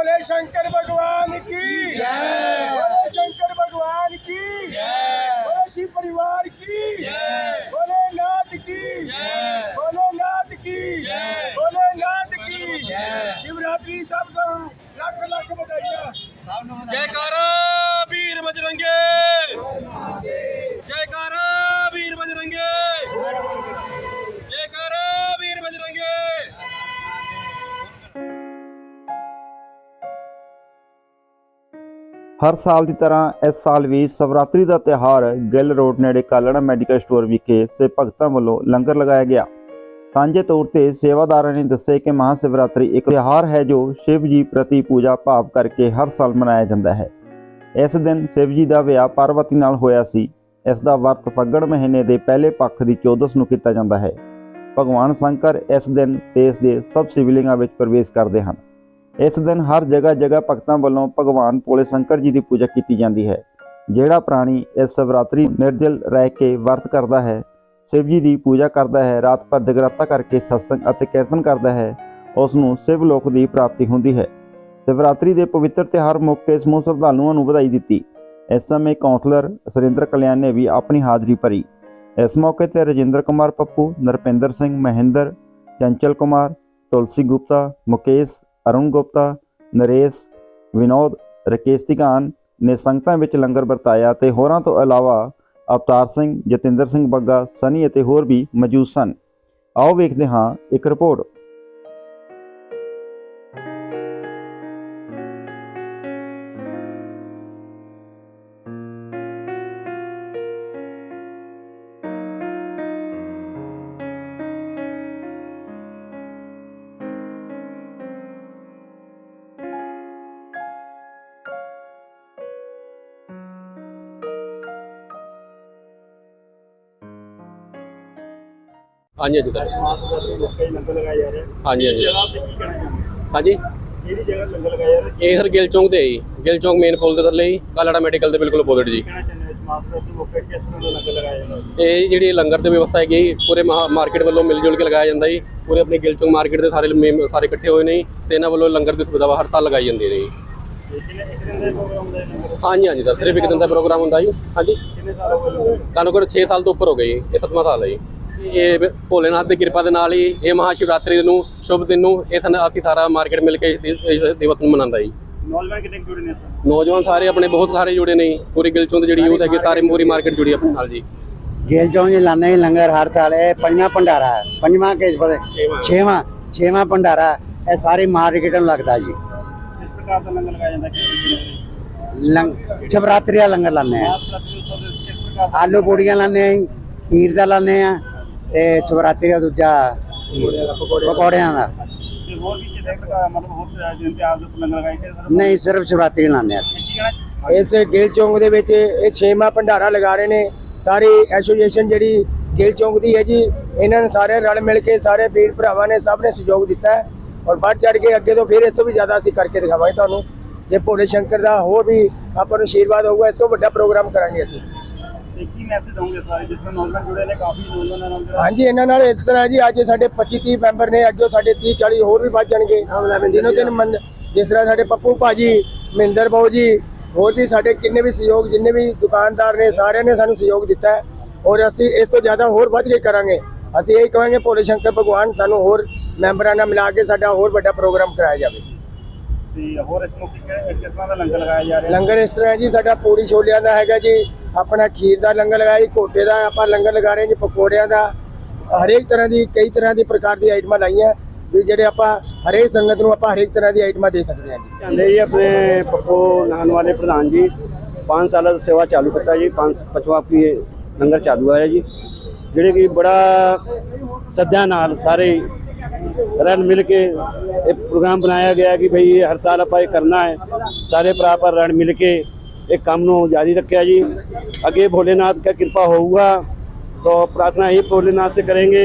बोले शंकर भगवान की जय बोले शंकर भगवान की जय बोले शिव परिवार की जय ਹਰ ਸਾਲ ਦੀ ਤਰ੍ਹਾਂ ਇਸ ਸਾਲ ਵੀ ਸਵਰਾਤਰੀ ਦਾ ਤਿਉਹਾਰ ਗਿੱਲ ਰੋਡ ਨੇੜੇ ਕਾਲੜਾ ਮੈਡੀਕਲ ਸਟੋਰ ਵਿਖੇ ਸੇ ਭਗਤਾਂ ਵੱਲੋਂ ਲੰਗਰ ਲਗਾਇਆ ਗਿਆ। ਸਾਂਝੇ ਤੌਰ ਤੇ ਸੇਵਾਦਾਰਾਂ ਨੇ ਦੱਸਿਆ ਕਿ ਮਹਾ ਸ਼ਿਵਰਾਤਰੀ ਇੱਕ ਤਿਉਹਾਰ ਹੈ ਜੋ ਸ਼ਿਵ ਜੀ ਪ੍ਰਤੀ ਪੂਜਾ ਭਾਵ ਕਰਕੇ ਹਰ ਸਾਲ ਮਨਾਇਆ ਜਾਂਦਾ ਹੈ। ਇਸ ਦਿਨ ਸ਼ਿਵ ਜੀ ਦਾ ਵਿਆਹ ਪਾਰਵਤੀ ਨਾਲ ਹੋਇਆ ਸੀ। ਇਸ ਦਾ ਵਰਤ ਫੱਗਣ ਮਹੀਨੇ ਦੇ ਪਹਿਲੇ ਪੱਖ ਦੀ 14 ਨੂੰ ਕੀਤਾ ਜਾਂਦਾ ਹੈ। ਭਗਵਾਨ ਸ਼ੰਕਰ ਇਸ ਦਿਨ ਦੇਸ਼ ਦੇ ਸਭ ਸਿਵਲਿੰਗਾਂ ਵਿੱਚ ਪ੍ਰਵੇਸ਼ ਕਰਦੇ ਹਨ। ਇਸ ਦਿਨ ਹਰ ਜਗ੍ਹਾ ਜਗ੍ਹਾ ਭਗਤਾਂ ਵੱਲੋਂ ਭਗਵਾਨ ਭੋਲੇ ਸ਼ੰਕਰ ਜੀ ਦੀ ਪੂਜਾ ਕੀਤੀ ਜਾਂਦੀ ਹੈ। ਜਿਹੜਾ ਪ੍ਰਾਣੀ ਇਸ ਸ਼ਿਵਰਾਤਰੀ ਨਿਰਜਲ ਰਹਿ ਕੇ ਵਰਤ ਕਰਦਾ ਹੈ, ਸ਼ਿਵ ਜੀ ਦੀ ਪੂਜਾ ਕਰਦਾ ਹੈ, ਰਾਤ ਭਰ ਜਗਰਾਤਾ ਕਰਕੇ ਸਤਸੰਗ ਅਤੇ ਕੀਰਤਨ ਕਰਦਾ ਹੈ, ਉਸ ਨੂੰ ਸ਼ਿਵ ਲੋਕ ਦੀ ਪ੍ਰਾਪਤੀ ਹੁੰਦੀ ਹੈ। ਸ਼ਿਵਰਾਤਰੀ ਦੇ ਪਵਿੱਤਰ ਤਿਉਹਾਰ ਮੌਕੇ ਸਮੂਹ ਸ਼ਰਧਾਲੂਆਂ ਨੂੰ ਵਧਾਈ ਦਿੱਤੀ। ਇਸ ਸਮੇਂ ਕਾਉਂਸਲਰ ਸੁਰਿੰਦਰ ਕਲਿਆਣ ਨੇ ਵੀ ਆਪਣੀ ਹਾਜ਼ਰੀ ਭਰੀ। ਇਸ ਮੌਕੇ ਤੇ ਰਜਿੰਦਰ ਕੁਮਾਰ ਪੱਪੂ, ਨਰਪਿੰਦਰ ਸਿੰਘ ਮਹਿੰਦਰ, ਚੰਚਲ ਕੁਮਾਰ, ਤੁਲਸੀ ਗੁਪਤਾ, ਮੁਕੇਸ਼ ਅਰੁਣ ਗੁਪਤਾ ਨਰੇਸ਼, ਵਿਨੋਦ, ਰਕੇਸ਼ ਤਿਗਾਨ ਨੇ ਸੰਗਤਾਂ ਵਿੱਚ ਲੰਗਰ ਵਰਤਾਇਆ ਤੇ ਹੋਰਾਂ ਤੋਂ ਇਲਾਵਾ ਅਵਤਾਰ ਸਿੰਘ, ਜਤਿੰਦਰ ਸਿੰਘ ਬੱਗਾ, ਸਨੀ ਅਤੇ ਹੋਰ ਵੀ ਮੌਜੂਦ ਸਨ। ਆਓ ਵੇਖਦੇ ਹਾਂ ਇੱਕ ਰਿਪੋਰਟ ਹਾਂਜੀ ਹਾਂਜੀ। ਰਿਹਾ ਹਾਂਜੀ ਹਾਂਜੀ। ਹਾਂਜੀ। ਕਿਹੜੀ ਜਗ੍ਹਾ ਲੰਗਰ ਲਗਾਇਆ ਰਿਹਾ ਇਹ ਸਰ ਗਿੱਲ ਚੌਂਕ ਤੇ ਹੈ ਜੀ। ਗਿੱਲ ਚੌਂਕ ਮੇਨ ਪੁਲ ਦੇ ਥੱਲੇ ਹੀ ਕਾਲੜਾ ਮੈਡੀਕਲ ਦੇ ਬਿਲਕੁਲ ਆਪੋਜ਼ਿਟ ਜੀ। ਇਹ ਜਿਹੜੀ ਲੰਗਰ ਦੀ ਵਿਵਸਥਾ ਹੈਗੀ ਪੂਰੇ ਮਾਰਕੀਟ ਵੱਲੋਂ ਮਿਲ ਜੁਲ ਕੇ ਲਗਾਇਆ ਜਾਂਦਾ ਜੀ। ਪੂਰੇ ਆਪਣੇ ਗਿੱਲ ਚੌਂਕ ਮਾਰਕੀਟ ਦੇ ਸਾਰੇ ਸਾਰੇ ਇਕੱਠੇ ਹੋਏ ਨੇ ਤੇ ਇਹਨਾਂ ਵੱਲੋਂ ਲੰਗਰ ਦੀ ਸੁਵਿਧਾ ਹਰ ਸਾਲ ਲਗਾਈ ਜਾਂਦੀ ਹੈ ਜੀ। ਹਾਂਜੀ ਹਾਂਜੀ ਸਰ ਸਿਰਫ ਇੱਕ ਦਿਨ ਦਾ ਪ੍ਰੋਗਰਾਮ ਹੁੰਦਾ ਜੀ। ਹਾਂਜੀ। ਕਿੰਨੇ ਸਾਲ ਹੋ ਗਏ? ਲੰਗਰ ਤੁਹਾਨੂੰ ਕੋਲ 6 ਸਾਲ ਤੋਂ ਉੱਪਰ ਹੋ ਗਏ ਜੀ ਇਹ ਸੱਤਵਾਂ ਸਾਲ ਹੈ ਜੀ। ਇਹ ਭੋਲੇਨਾਥ ਦੀ ਕਿਰਪਾ ਦੇ ਨਾਲ ਹੀ ਇਹ ਮਹਾ ਸ਼ਿਵਰਾਤਰੀ ਨੂੰ ਸ਼ੁਭ ਦਿਨ ਨੂੰ ਇਹ ਸਨ ਅਸੀਂ ਸਾਰਾ ਮਾਰਕੀਟ ਮਿਲ ਕੇ ਇਸ ਦਿ- ਇਸ ਦਿਵਸ ਨੂੰ ਮਨਾਉਂਦਾ ਜੀ। ਨੌਜਵਾਨ ਕਿੰਨੇ ਕੁ ਜੁੜੇ ਨੇ ਇਸ? ਨੌਜਵਾਨ ਸਾਰੇ ਆਪਣੇ ਬਹੁਤ ਸਾਰੇ ਜੁੜੇ ਨੇ ਜੀ। ਪੂਰੀ ਗਿਲਚੋਂ ਦੀ ਜਿਹੜੀ ਯੂਥ ਹੈਗੀ ਸਾਰੀ ਮੂਰੀ ਮਾਰਕੀਟ ਜੁੜੀ ਆਪਣੇ ਨਾਲ ਜੀ। ਚੌਂਕ ਜੀ ਲਾਣੇ ਹੀ ਲੰਗਰ ਹਰ ਸਾਲ ਇਹ ਪੰਜਵਾਂ ਭੰਡਾਰਾ ਹੈ। ਪੰਜਵਾਂ ਕੇਸ ਪਤਾ? ਛੇਵਾਂ। ਛੇਵਾਂ ਛੇਵਾਂ ਭੰਡਾਰਾ ਇਹ ਸਾਰੀ ਮਾਰਕੀਟ ਨੂੰ ਲੱਗਦਾ ਜੀ। ਕਿਸ ਪ੍ਰਕਾਰ ਦਾ ਲੰਗਰ ਲਗਾਇਆ ਜਾਂਦਾ? ਕਿਸ ਲੰਗ ਸ਼ਿਵਰਾਤਰੀ ਦਾ ਲੰਗਰ ਲਾਣੇ ਆ ਕਿਸ ਪ੍ਰਕਾਰ ਦਾ ਆਲੂ ਪੂੜੀਆਂ ਲਾਣੇ ਆ ਖੀਰ ਦਾ ਲਾਣੇ ਆ ਤੇ ਸ਼ਿਵਰਾਤਰੀ ਦਾ ਦੂਜਾ ਪਕੌੜਿਆਂ ਦਾ। ਤੇ ਹੋਰ ਵੀ ਕਿਤੇ ਮਤਲਬ ਹੋਰ ਦਿਨ ਤੇ ਆਪ ਦੇ ਲੰਗਰ ਲਗਾਏ ਕਿ ਸਰ? ਨਹੀਂ ਸਿਰਫ ਸ਼ਿਵਰਾਤਰੀ ਲਾਣੇ ਆ ਇਸ ਗਿੱਲ ਚੌਂਕ ਦੇ ਵਿੱਚ ਇਹ ਛੇਵਾਂ ਭੰਡਾਰਾ ਲਗਾ ਰਹੇ ਨੇ। ਸਾਰੀ ਐਸੋਸੀਏਸ਼ਨ ਜਿਹੜੀ ਗਿੱਲ ਚੌਂਕ ਦੀ ਹੈ ਜੀ ਇਹਨਾਂ ਨੇ ਸਾਰੇ ਰਲ ਮਿਲ ਕੇ ਸਾਰੇ ਵੀਰ ਭਰਾਵਾਂ ਨੇ ਸਭ ਨੇ ਸਹਿਯੋਗ ਦਿੱਤਾ ਹੈ। ਔਰ ਵੱਧ ਚੜ ਕੇ ਅੱਗੇ ਤੋਂ ਫਿਰ ਇਸ ਤੋਂ ਵੀ ਜ਼ਿਆਦਾ ਅਸੀਂ ਕਰਕੇ ਦਿਖਾਵਾਂਗੇ ਤੁਹਾਨੂੰ। ਜੇ ਭੋਲੇ ਸ਼ੰਕਰ ਦਾ ਹੋਰ ਵੀ ਆਪਾਂ ਨੂੰ ਆਸ਼ੀਰਵਾਦ ਹੋਊਗਾ ਇਸ ਤੋਂ ਵੱਡਾ ਪ੍ਰੋਗਰਾਮ ਕਰਾਂਗੇ ਅਸੀਂ। ਤੇ ਕੀ ਮੈਸੇਜ ਦਵਾਂਗੇ ਸਾਰੇ ਜਿਸ ਤਰ੍ਹਾਂ ਨੌਜਵਾਨ ਜੁੜੇ ਨੇ ਕਾਫੀ ਨੌਜਵਾਨਾਂ ਨਾਲ ਜਿਹੜਾ ਹਾਂਜੀ ਇਹਨਾਂ ਨਾਲ ਇਸ ਤਰ੍ਹਾਂ ਜੀ ਅੱਜ ਸਾਡੇ 25 30 ਮੈਂਬਰ ਨੇ ਅੱਗੇ ਸਾਡੇ 30 40 ਹੋਰ ਵੀ ਵੱਧ ਜਾਣਗੇ। ਦਿਨੋਂ ਦਿਨ ਮੰਨ- ਜਿਸ ਤਰ੍ਹਾਂ ਸਾਡੇ ਪੱਪੂ ਭਾਜੀ ਮਹਿੰਦਰ ਬਾਊ ਜੀ ਹੋਰ ਵੀ ਸਾਡੇ ਕਿੰਨੇ ਵੀ ਸਹਿਯੋਗ ਜਿੰਨੇ ਵੀ ਦੁਕਾਨਦਾਰ ਨੇ ਸਾਰਿਆਂ ਨੇ ਸਾਨੂੰ ਸਹਿਯੋਗ ਦਿੱਤਾ ਹੈ। ਔਰ ਅਸੀਂ ਇਸ ਤੋਂ ਜ਼ਿਆਦਾ ਹੋਰ ਵੱਧ ਕੇ ਕਰਾਂਗੇ। ਅਸੀਂ ਇਹ ਕਹਾਂਗੇ ਭੋਲੇ ਸ਼ੰਕਰ ਭਗਵਾਨ ਸਾਨੂੰ ਹੋਰ ਮੈਂਬਰਾਂ ਨਾਲ ਮਿਲਾ ਕੇ ਸਾਡਾ ਹੋਰ ਵੱਡਾ ਪ੍ਰੋਗਰਾਮ ਕਰਾਇਆ ਜਾਵੇ। ਤੇ ਹੋਰ ਇਸ ਨੂੰ ਕੀ ਕਹਿ- ਕਿਸ ਤਰ੍ਹਾਂ ਦਾ ਲੰਗਰ ਲਗਾਇਆ ਜਾ ਰਿਹਾ? ਲੰਗਰ ਇਸ ਤਰ੍ਹਾਂ ਹੈ ਜੀ ਸਾਡਾ ਪੂੜੀ ਛੋਲਿਆਂ ਦਾ ਹੈਗਾ ਜੀ ਆਪਣਾ ਖੀਰ ਦਾ ਲੰਗਰ ਲਗਾਇਆ ਜੀ ਕੋਟੇ ਦਾ, ਆਪਾਂ ਲੰਗਰ ਲਗਾ ਰਹੇ ਜੀ, ਪਕੌੜਿਆਂ ਦਾ। ਹਰੇਕ ਤਰ੍ਹਾਂ ਦੀ, ਕਈ ਤਰ੍ਹਾਂ ਦੀ ਪ੍ਰਕਾਰ ਦੀ ਆਈਟਮਾਂ ਲਾਈਆਂ ਵੀ ਜਿਹੜੇ ਆਪਾਂ ਹਰੇਕ ਸੰਗਤ ਨੂੰ ਆਪਾਂ ਹਰੇਕ ਤਰ੍ਹਾਂ ਦੀ ਆਈਟਮਾਂ ਦੇ ਸਕਦੇ ਹਾਂ ਜੀ। ਕਹਿੰਦੇ ਜੀ ਆਪਣੇ ਪੱਪੋ ਨਾਨ ਵਾਲੇ ਪ੍ਰਧਾਨ ਜੀ 5 ਸਾਲਾਂ ਦਾ ਸੇਵਾ ਚਾਲੂ ਕੀਤਾ ਜੀ 5 ਪਚਵਾ ਵੀ ਲੰਗਰ ਚਾਲੂ ਆਇਆ ਜੀ। ਜਿਹੜੇ ਕਿ ਬੜਾ ਸੱਦਿਆਂ ਨਾਲ ਸਾਰੇ ਰਲ ਮਿਲ ਕੇ ਇਹ ਪ੍ਰੋਗਰਾਮ ਬਣਾਇਆ ਗਿਆ ਕਿ ਭਈ ਹਰ ਸਾਲ ਆਪਾਂ ਇਹ ਕਰਨਾ ਹੈ। ਸਾਰੇ ਭਰਾ ਪਰ ਰਲ ਮਿਲ ਕੇ ਇਹ ਕੰਮ ਨੂੰ ਜਾਰੀ ਰੱਖਿਆ ਜੀ। ਅੱਗੇ ਭੋਲੇਨਾਥ ਦਾ ਕਿਰਪਾ ਹੋਊਗਾ। ਤਾਂ ਪ੍ਰਾਰਥਨਾ ਇਹ ਭੋਲੇਨਾਥ ਸੇ ਕਰਾਂਗੇ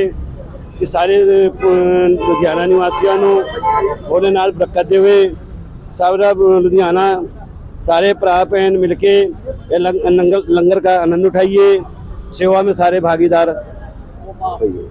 ਕਿ ਸਾਰੇ ਲੁਧਿਆਣਾ ਨਿਵਾਸੀਆਂ ਨੂੰ ਭੋਲੇਨਾਥ ਬਰਕਤ ਦੇਵੇ। ਸਾਰਾ ਲੁਧਿਆਣਾ ਸਾਰੇ ਭਰਾ ਭੈਣ ਮਿਲ ਕੇ ਇਹ ਲੰਗਰ ਦਾ ਆਨੰਦ ਉਠਾਈਏ। ਸੇਵਾ ਵਿੱਚ ਸਾਰੇ ਭਾਗੀਦਾਰ ਹੋਈਏ।